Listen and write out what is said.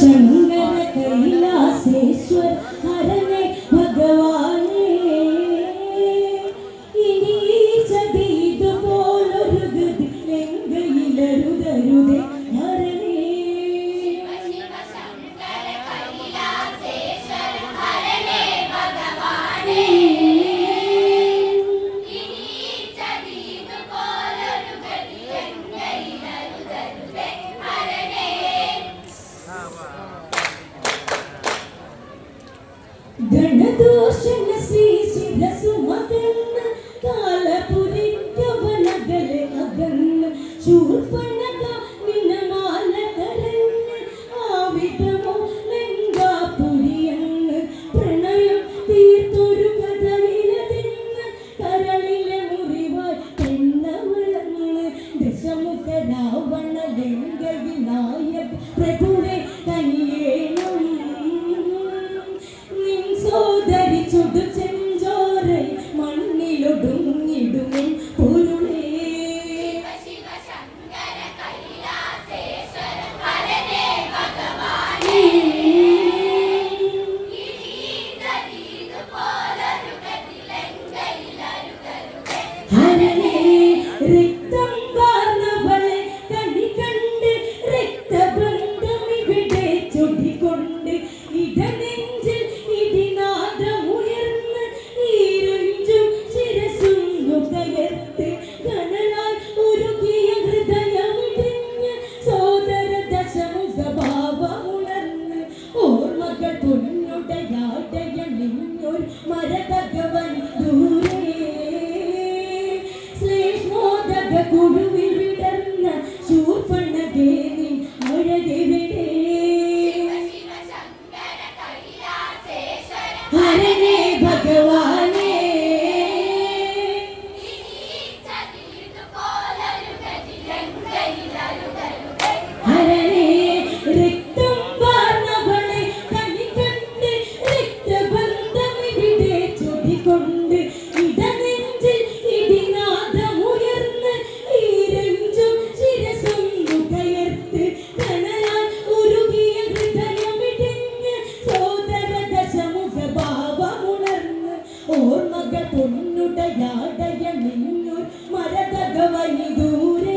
ശങ്കര കൈലാസേശ്വർ ഹരനെ ഭഗവാനെ. ഇനി ചതി ഇതുപോലൊരു ഗതി ലങ്കയിലരുതരുതേ. 树根。മരതകവൻ ദൂരേ. ശ്ലേഷ്മോദക കുഴുവിൽ भगवान തൊന്നുടയാടയ നിന്നൂർ മരതകവനി ദൂര